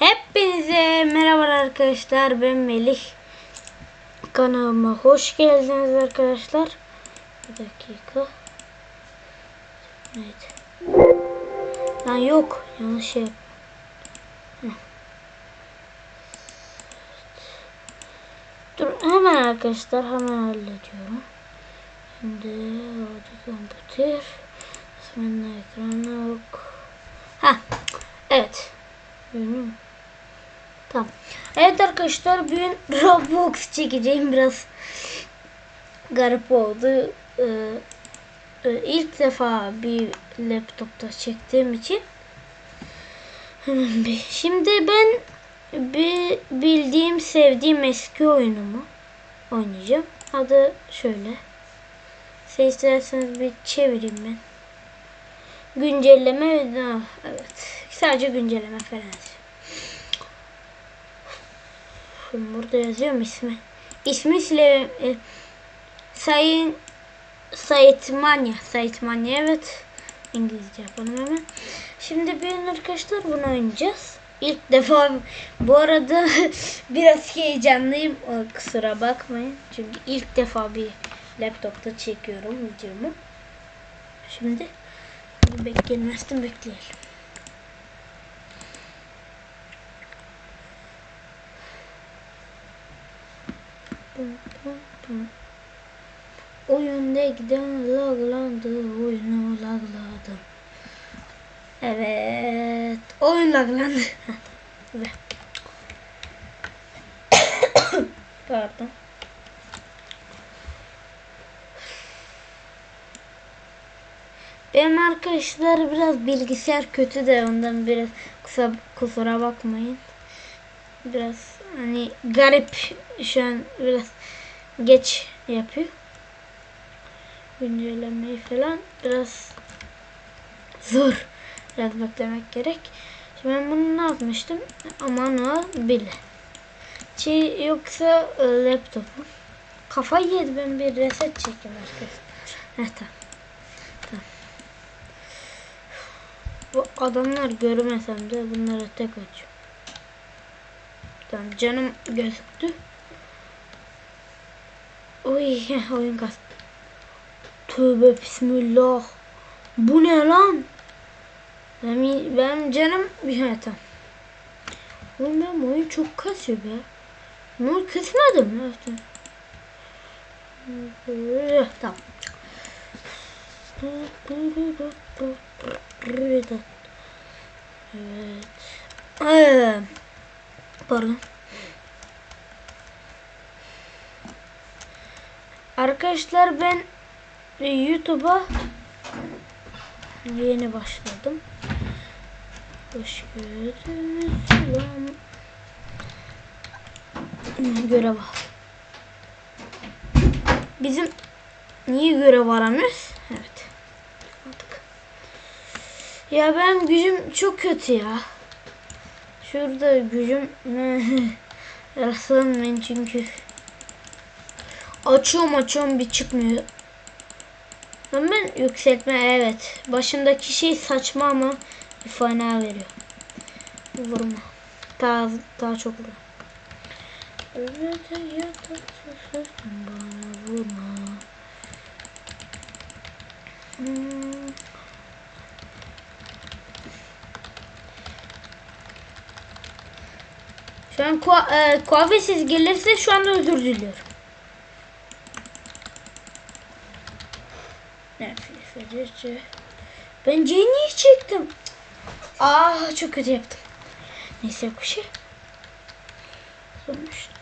Hepinize merhaba arkadaşlar. Ben Melih. Kanalıma hoş geldiniz arkadaşlar. Bir dakika. Evet. Lan yok. Yanlış şey Heh. dur hemen arkadaşlar hemen hallediyorum. Şimdi orada kompüter. Sonra ekranı yok ha evet. Görünüyor? Tamam. Evet arkadaşlar bugün Roblox çekeceğim biraz garip oldu. Ee, e, ilk defa bir laptopta çektiğim için. Şimdi ben bir bildiğim sevdiğim eski oyunumu oynayacağım. Adı şöyle. Siz isterseniz bir çevireyim ben. Güncelleme evet. Sadece güncelleme falan. Şimdi burada yazıyorum ismi. İsmi Sile e, Sayın Sayitmanya. Sayitmanya evet. İngilizce yapalım hemen. Şimdi bir arkadaşlar bunu oynayacağız. İlk defa bu arada biraz heyecanlıyım. O, Kusura bakmayın. Çünkü ilk defa bir laptopta çekiyorum videomu. Şimdi bekleyin bekleyelim. Oyunda giden laglandı, oyunu lagladım. Evet, oyun laglandı. Pardon. Benim arkadaşlar biraz bilgisayar kötü de ondan biraz kusura bakmayın. Biraz hani garip şu an biraz geç yapıyor. Güncellemeyi falan biraz zor. Biraz beklemek gerek. Şimdi ben bunu ne yapmıştım? Manuel bile. Şey yoksa e, laptopum. Kafayı yedi ben bir reset çekeyim arkadaşlar. Heh, tamam. Tamam. Bu adamlar görmesem de bunlara tek açıyorum. Tamam canım gözüktü. Oy oyun kastı. Tövbe bismillah. Bu ne lan? Benim, benim canım ha, tamam. Oğlum benim oyun çok kasıyor be. Ne kısmadım mı? Evet, Tamam. Evet. Ee, pardon. Arkadaşlar ben e, YouTube'a yeni başladım. Hoş. Selam. Görev al. Bizim niye görev aramıyoruz? Evet. Ya ben gücüm çok kötü ya. Şurada gücüm rastlanmayın çünkü açıyorum açıyorum bir çıkmıyor. Hemen yükseltme evet. Başındaki şey saçma ama bir fena veriyor. Vurma. Daha, daha çok bana vurma. Hmm. Şu an kua kuafesiz gelirse şu anda özür diliyorum. Ben Jenny'i çektim. Aa çok kötü yaptım. Neyse yok bir şey. Sonuçta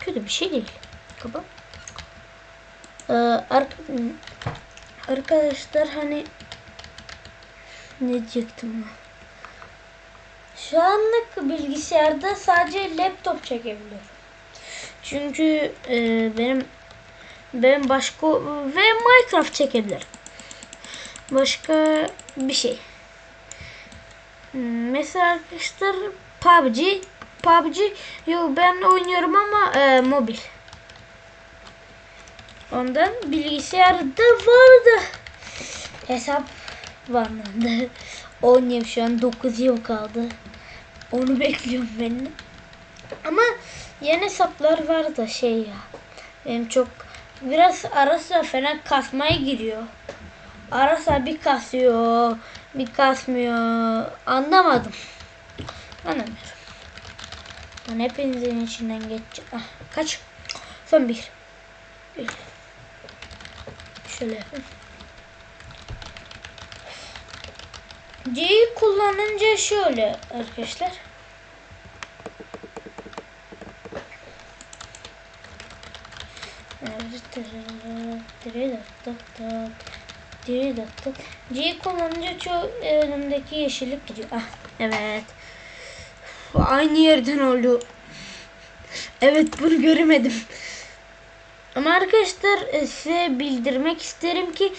kötü bir şey değil. Kaba. Ee, ar arkadaşlar hani ne diyecektim ben? Şu anlık bilgisayarda sadece laptop çekebiliyorum. Çünkü e, benim ben başka ve Minecraft çekebilirim. Başka bir şey. Mesela arkadaşlar PUBG PUBG yok ben oynuyorum ama e, mobil. Ondan bilgisayarda vardı. Hesap var. Oynuyorum şu an 9 yıl kaldı. Onu bekliyorum ben. Ama yeni saplar var da şey ya. Benim çok biraz ara sıra falan kasmaya giriyor. Ara sıra bir kasıyor, bir kasmıyor. Anlamadım. Anlamıyorum. Ben hepinizin içinden geçeceğim. Ah, kaç? Son bir. bir. Şöyle yapayım. C'yi kullanınca şöyle arkadaşlar. C'yi kullanınca çoğu önümdeki yeşillik gidiyor. Ah evet. Aynı yerden oldu. Evet bunu göremedim. Ama arkadaşlar e, size bildirmek isterim ki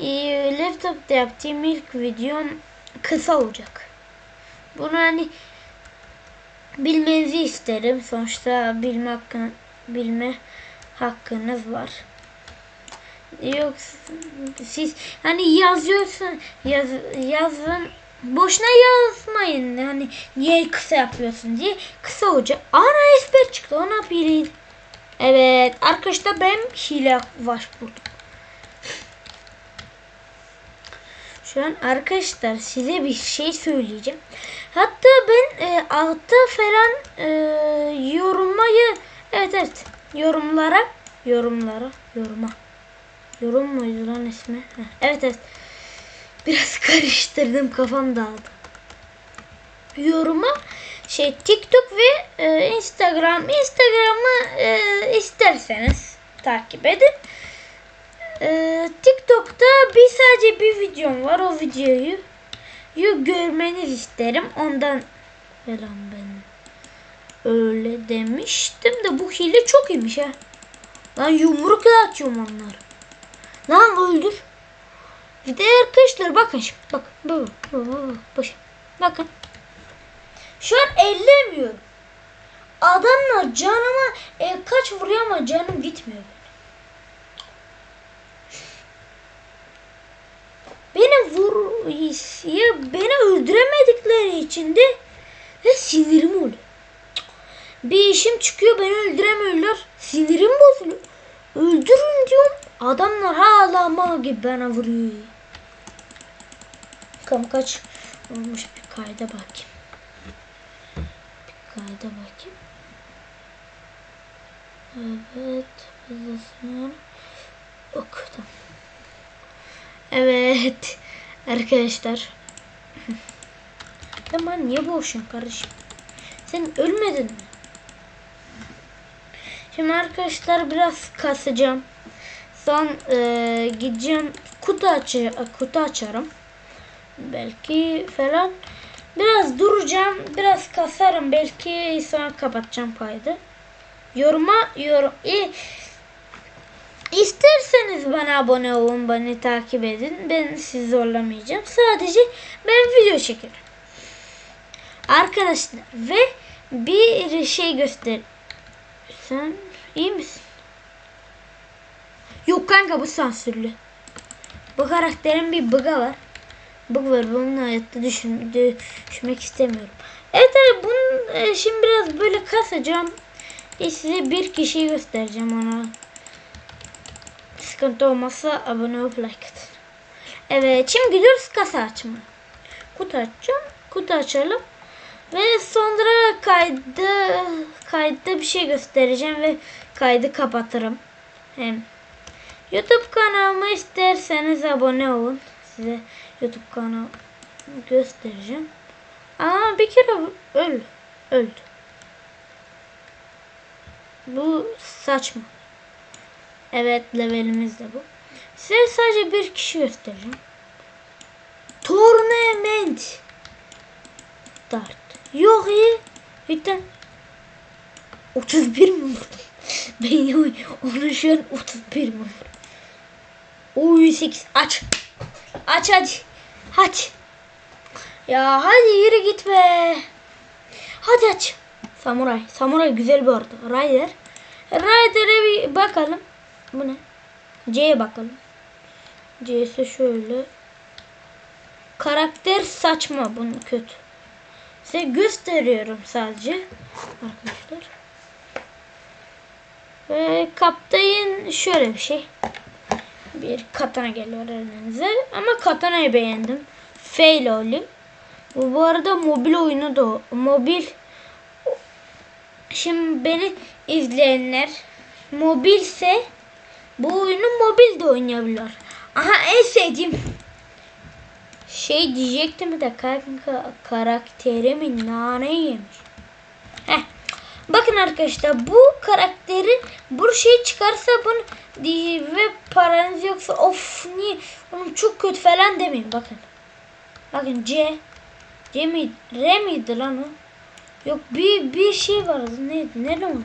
e, laptopta yaptığım ilk videom kısa olacak. Bunu hani bilmenizi isterim. Sonuçta bilme hakkın, bilme hakkınız var. Yoksa siz hani yazıyorsun yaz, yazın boşuna yazmayın hani niye kısa yapıyorsun diye kısa olacak. Ana esper çıktı ona bilin. Evet arkadaşlar ben hile var buldum. Şu an arkadaşlar size bir şey söyleyeceğim. Hatta ben e, altta falan e, yorumlayı evet evet yorumlara yorumlara yoruma yorum muydu lan ismi? Heh, evet evet biraz karıştırdım kafam dağıldı. Yoruma şey TikTok ve e, Instagram Instagram'ı e, isterseniz takip edin. Ee, TikTok'ta bir sadece bir videom var. O videoyu yu görmenizi isterim. Ondan falan ben öyle demiştim de bu hile çok iyiymiş ha. Lan yumrukla atıyorum onları. Lan öldür. Bir de arkadaşlar bakın şimdi. Bak. Bak. Bak. Bak. Bakın. Şu an ellemiyorum. Adamlar canıma e, kaç vuruyor ama canım gitmiyor. Beni vur ya beni öldüremedikleri için de ve sinirim oluyor. Bir işim çıkıyor beni öldüremiyorlar. Sinirim bozuluyor. Öldürün diyorum. Adamlar hala mal gibi bana vuruyor. Bakalım kaç olmuş bir kayda bakayım. Bir kayda bakayım. Evet. Hızlısın. Okudum. Evet. Arkadaşlar. Ben niye boğuşuyorsun kardeşim? Sen ölmedin mi? Şimdi arkadaşlar biraz kasacağım. Son e, gideceğim kutu açı kutu açarım. Belki falan. Biraz duracağım. Biraz kasarım. Belki sonra kapatacağım kaydı. Yoruma yorum. E, İsterseniz bana abone olun, beni takip edin. Ben sizi zorlamayacağım. Sadece ben video çekerim. Arkadaşlar ve bir şey göster. Sen iyi misin? Yok kanka bu sansürlü. Bu karakterin bir bug'a var. Bug var. Bunun hayatta düşün, düşmek istemiyorum. Evet abi bunu e, şimdi biraz böyle kasacağım. E, size bir kişiyi göstereceğim ona sıkıntı olmazsa abone olup like atın. Evet şimdi gidiyoruz kasa açma. Kutu açacağım. Kutu açalım. Ve sonra kaydı kaydı bir şey göstereceğim ve kaydı kapatırım. Hem YouTube kanalıma isterseniz abone olun. Size YouTube kanalı göstereceğim. Ama bir kere öl öldü. Bu saçma. Evet levelimiz de bu. Size sadece bir kişi göstereceğim. Tournament. Dart. Yok iyi. Cidden. 31 mi vurdum? ben onu şu an 31 mi vurdum? Oy 8 aç. Aç hadi. Hadi. Ya hadi yürü git be. Hadi aç. Samuray. Samuray güzel bir arada. Rider. Rider'e bir bakalım. Bu ne? C'ye bakalım. C ise şöyle. Karakter saçma. Bunun kötü. Size gösteriyorum sadece. Arkadaşlar. Ve kaptayın şöyle bir şey. Bir katana geliyor elinize. Ama katanayı beğendim. Fail olayım. Bu, bu arada mobil oyunu da o. Mobil Şimdi beni izleyenler mobilse bu oyunu mobil de oynayabilir. Aha en sevdiğim şey diyecektim de kanka karakterimin nane yemiş. Heh. Bakın arkadaşlar bu karakteri bu şey çıkarsa bunu ve paranız yoksa of niye oğlum çok kötü falan demeyin bakın. Bakın C C miydi? R miydi lan o? Yok bir bir şey vardı. Neydi? Ne lan?